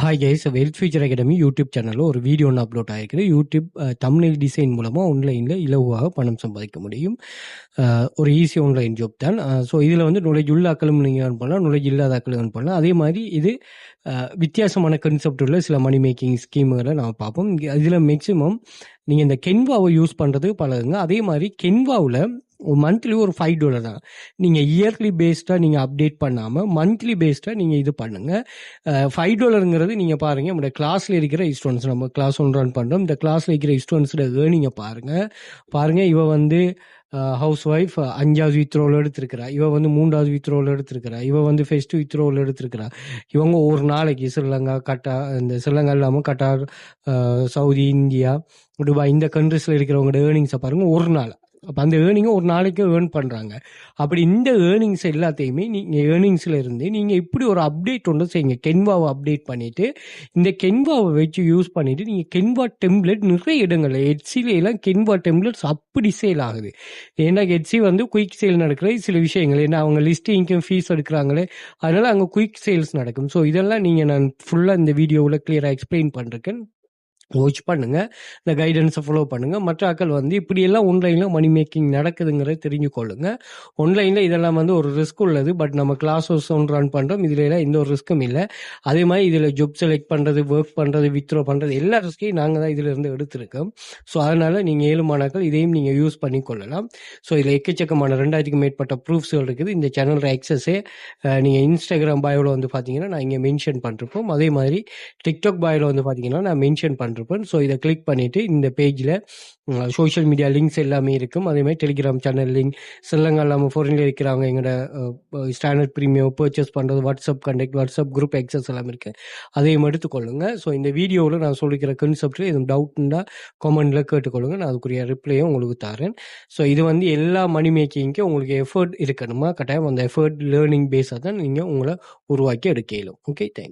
Hi guys wealth future academy YouTube சேனலில் ஒரு video ஒன்று அப்லோட் ஆகிருக்குது யூடியூப் தமிழ் டிசைன் மூலமாக ஆன்லைனில் இலவாக பணம் சம்பாதிக்க முடியும். ஒரு ஈஸி ஆன்லைன் ஜாப் தான். ஸோ இதில் வந்து நுழைஜ் உள்ள அக்களும் நீங்கள் ஏர்ன் பண்ணலாம் நுழைஜ் இல்லாத அக்களும் ஏர்ன் பண்ணலாம். அதே மாதிரி இது வித்தியாசமான கன்செப்ட் உள்ள சில மணி மேக்கிங் ஸ்கீம்களை நாம் பார்ப்போம். இதில் மேக்ஸிமம் நீங்கள் இந்த கென்வாவை யூஸ் பண்ணுறதுக்கு பழகுங்க. அதே மாதிரி கென்வாவில் மந்த்லி ஒரு ஃபைவ் டாலர் தான். நீங்கள் இயர்லி பேஸ்டாக நீங்கள் அப்டேட் பண்ணாமல் மந்த்லி பேஸ்டாக நீங்கள் இது பண்ணுங்கள் ஃபைவ் டாலருங்கிறது நீங்கள் பாருங்கள் நம்மளோட கிளாஸில் இருக்கிற ஸ்டூடெண்ட்ஸ் நம்ம கிளாஸ் ஒன்று ரன் பண்ணுறோம் இந்த கிளாஸில் இருக்கிற ஸ்டூடெண்ட்ஸோட ஏர்னிங்கை பாருங்கள் பாருங்கள் இவ வந்து ஹவுஸ் ஒய்ஃப் அஞ்சாவது வித்ரோவில் எடுத்திருக்கிறா. இவ வந்து மூன்றாவது வித்ரோவில் எடுத்திருக்கிறா. இவ வந்து ஃபெஸ்ட் வித்ரோவில் எடுத்திருக்கிறா. இவங்க ஒரு நாளைக்கு ஸ்ரீலங்கா கட்டா இந்த ஸ்ரீலங்கா இல்லாமல் கட்டார் சவுதி இந்தியா துபாய் இந்த கண்ட்ரிஸில் இருக்கிறவங்களோட ஏர்னிங்ஸை பாருங்கள் ஒரு நாள். அப்போ அந்த ஏர்னிங்கை ஒரு நாளைக்கு ஏர்ன் பண்ணுறாங்க அப்படி இந்த ஏர்னிங்ஸ் எல்லாத்தையுமே நீங்கள் ஏர்னிங்ஸில் இருந்து நீங்கள் இப்படி ஒரு அப்டேட் ஒன்று செய்யுங்க கென்வாவை அப்டேட் பண்ணிவிட்டு இந்த கென்வாவை வச்சு யூஸ் பண்ணிவிட்டு நீங்கள் கென்வா டெம்ப்ளெட் நிறைய இடங்கள்ல எட்சில கென்வா டெம்ப்ளெட்ஸ் அப்படி சேல் ஆகுது. ஏன்னா எட்சி வந்து குயிக் சேல் நடக்கிற சில விஷயங்கள். ஏன்னா அவங்க லிஸ்டிங்க்கும் ஃபீஸ் எடுக்கிறாங்களே. அதனால் அங்கே குயிக் சேல்ஸ் நடக்கும். ஸோ இதெல்லாம் நீங்கள் நான் ஃபுல்லாக இந்த வீடியோவில் கிளியராக எக்ஸ்பிளைன் பண்ணுறேன் வாட்ச் பண்ணுங்க இந்த கைடன்ஸை ஃபாலோ பண்ணுங்க. மற்ற ஆட்கள் வந்து இப்படியெல்லாம் ஆன்லைனில் மணி மேக்கிங் நடக்குதுங்கிறத தெரிஞ்சுக்கொள்ளுங்க. ஆன்லைனில் இதெல்லாம் வந்து ஒரு ரிஸ்க் உள்ளது பட் நம்ம கிளாஸ் ஒன்று ரன் பண்ணுறோம் இதில் எல்லாம் எந்த ஒரு ரிஸ்க்கும் இல்லை. அதே மாதிரி இதில் ஜாப் செலக்ட் பண்ணுறது ஒர்க் பண்ணுறது வித்ரோ பண்ணுறது எல்லா ரிஸ்க்கையும் நாங்கள் தான் இதில் இருந்து எடுத்திருக்கோம். ஸோ அதனால் நீங்கள் ஏழு மாணாக்கள் இதையும் நீங்கள் யூஸ் பண்ணிக்கொள்ளலாம். ஸோ இதில் எக்கச்சக்கமான ரெண்டாயிரத்துக்கு மேற்பட்ட ப்ரூஃப்ஸ்கள் இருக்குது. இந்த சேனலோட ஆக்சஸே நீங்கள் இன்ஸ்டாகிராம் பாயோவில் வந்து பார்த்தீங்கன்னா நான் இங்கே மென்ஷன் பண்ணிருப்போம். அதே மாதிரி டிக்டாக் பாயோவில் வந்து பார்த்தீங்கன்னா நான் மென்ஷன் போட்டிருப்பேன். ஸோ இதை கிளிக் பண்ணிவிட்டு இந்த பேஜில் சோஷியல் மீடியா லிங்க்ஸ் எல்லாமே இருக்கும். அதேமாதிரி டெலிகிராம் சேனல் லிங்க் ஸ்ரீலங்கா இல்லாமல் ஃபோரினில் இருக்கிறவங்க எங்களோட ஸ்டாண்டர்ட் ப்ரீமியம் பர்ச்சேஸ் பண்ணுறது WhatsApp contact WhatsApp group access எல்லாமே இருக்குது அதையும் எடுத்துக்கொள்ளுங்க ஸோ இந்த வீடியோவில் நான் சொல்லிக்கிற கன்செப்டில் எதுவும் டவுட் இருந்தால் காமெண்டில் கேட்டுக்கொள்ளுங்க. நான் அதுக்குரிய ரிப்ளையும் உங்களுக்கு தரேன். ஸோ இது வந்து எல்லா மணி மேக்கிங்க்கும் உங்களுக்கு எஃபர்ட் இருக்கணுமா? கட்டாயம் அந்த எஃபர்ட் லேர்னிங் பேஸாக தான் நீங்கள் உங்களை உருவாக்கி எடுக்கலும் ஓகே தேங்க்